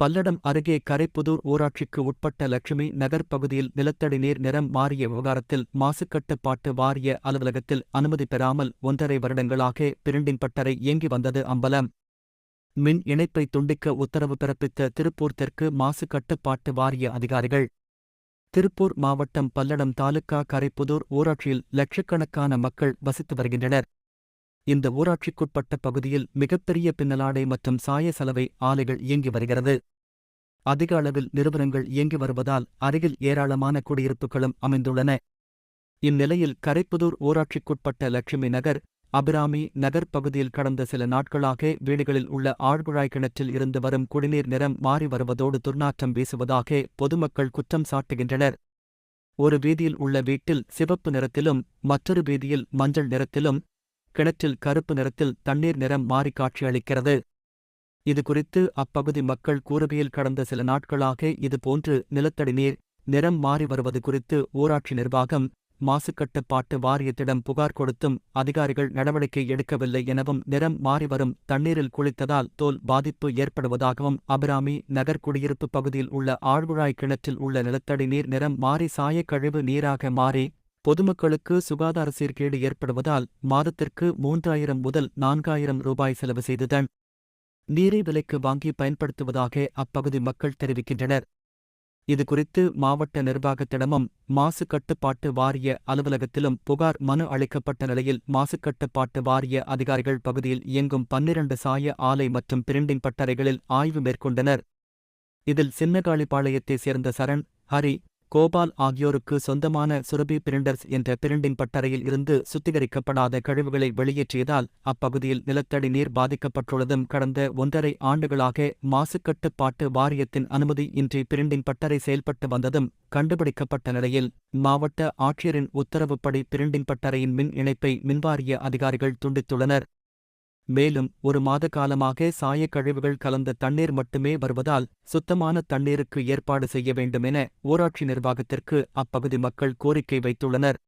பல்லடம் அருகே கரைப்புதூர் ஊராட்சிக்கு உட்பட்ட லட்சுமி நகர் பகுதியில் நிலத்தடி நீர் நிறம் மாறிய விவகாரத்தில் மாசுக்கட்டுப்பாட்டு வாரிய அலுவலகத்தில் அனுமதி பெறாமல் ஒன்றரை வருடங்களாக பிரிண்டின் பட்டறை இயங்கி வந்தது அம்பலம். மின் இணைப்பை துண்டிக்க உத்தரவு பிறப்பித்த திருப்பூர் தெற்கு மாசு கட்டுப்பாட்டு வாரிய அதிகாரிகள். திருப்பூர் மாவட்டம் பல்லடம் தாலுகா கரைப்புதூர் ஊராட்சியில் லட்சக்கணக்கான மக்கள் வசித்து வருகின்றனர். இந்த ஊராட்சிக்குட்பட்ட பகுதியில் மிகப்பெரிய பின்னலாடை மற்றும் சாய சலவை ஆலைகள் இயங்கி வருகிறது. அதிக அளவில் நிறுவனங்கள் இயங்கி வருவதால் அருகில் ஏராளமான குடியிருப்புகளும் அமைந்துள்ளன. இந்நிலையில் கரைப்புதூர் ஊராட்சிக்குட்பட்ட லட்சுமி நகர் அபிராமி நகர் பகுதியில் கடந்த சில நாட்களாக வீடுகளில் உள்ள ஆழ்குழாய் கிணற்றில் இருந்து வரும் குடிநீர் நிறம் மாறி வருவதோடு துர்நாற்றம் வீசுவதாக பொதுமக்கள் குற்றம் சாட்டுகின்றனர். ஒரு வீதியில் உள்ள வீட்டில் சிவப்பு நிறத்திலும் மற்றொரு வீதியில் மஞ்சள் நிறத்திலும் கிணற்றில் கருப்பு நிறத்தில் தண்ணீர் நிறம் மாறி காட்சியளிக்கிறது. இதுகுறித்து அப்பகுதி மக்கள் கூறுகையில் கடந்த சில நாட்களாக இதுபோன்று நிலத்தடி நீர் நிறம் மாறி வருவது குறித்து ஊராட்சி நிர்வாகம் மாசுக்கட்டுப்பாட்டு வாரியத்திடம் புகார் கொடுத்தும் அதிகாரிகள் நடவடிக்கை எடுக்கவில்லை எனவும் நிறம் மாறிவரும் தண்ணீரில் குளித்ததால் தோல் பாதிப்பு ஏற்படுவதாகவும் அபிராமி நகர் குடியிருப்பு பகுதியில் உள்ள ஆழ்வுழாய் கிணற்றில் உள்ள நிலத்தடி நீர் நிறம் மாறி சாயக்கழிவு நீராக மாறி பொதுமக்களுக்கு சுகாதார சீர்கேடு ஏற்படுவதால் மாதத்திற்கு மூன்றாயிரம் முதல் நான்காயிரம் ரூபாய் செலவு செய்துதான் நீரை விலைக்கு வாங்கி பயன்படுத்துவதாக அப்பகுதி மக்கள் தெரிவிக்கின்றனர். இதுகுறித்து மாவட்ட நிர்வாகத்திடமும் மாசு கட்டுப்பாட்டு வாரிய அலுவலகத்திலும் புகார் மனு அளிக்கப்பட்ட நிலையில் மாசு கட்டுப்பாட்டு வாரிய அதிகாரிகள் பகுதியில் இயங்கும் பன்னிரண்டு சாய ஆலை மற்றும் பிரிண்டிங் பட்டறைகளில் ஆய்வு மேற்கொண்டனர். இதில் சின்னகாளிப்பாளையத்தைச் சேர்ந்த சரண் ஹரி கோபால் ஆகியோருக்கு சொந்தமான சுரபி பிரிண்டர்ஸ் என்ற பிரிண்டிங் பட்டறையில் இருந்து சுத்திகரிக்கப்படாத கழிவுகளை வெளியேற்றியதால் அப்பகுதியில் நிலத்தடி நீர் பாதிக்கப்பட்டுள்ளதும் கடந்த ஒன்றரை ஆண்டுகளாக மாசுக்கட்டுப்பாட்டு வாரியத்தின் அனுமதி இன்றி பிரிண்டிங் பட்டறை செயல்பட்டு வந்ததும் கண்டுபிடிக்கப்பட்ட நிலையில் மாவட்ட ஆட்சியரின் உத்தரவுப்படி பிரிண்டிங் பட்டறையின் மின் இணைப்பை மின்வாரிய அதிகாரிகள் துண்டித்துள்ளனர். மேலும் ஒரு மாத காலமாக சாயக்கழிவுகள் கலந்த தண்ணீர் மட்டுமே வருவதால் சுத்தமான தண்ணீருக்கு ஏற்பாடு செய்ய வேண்டுமென ஊராட்சி நிர்வாகத்திற்கு அப்பகுதி மக்கள் கோரிக்கை வைத்துள்ளனர்.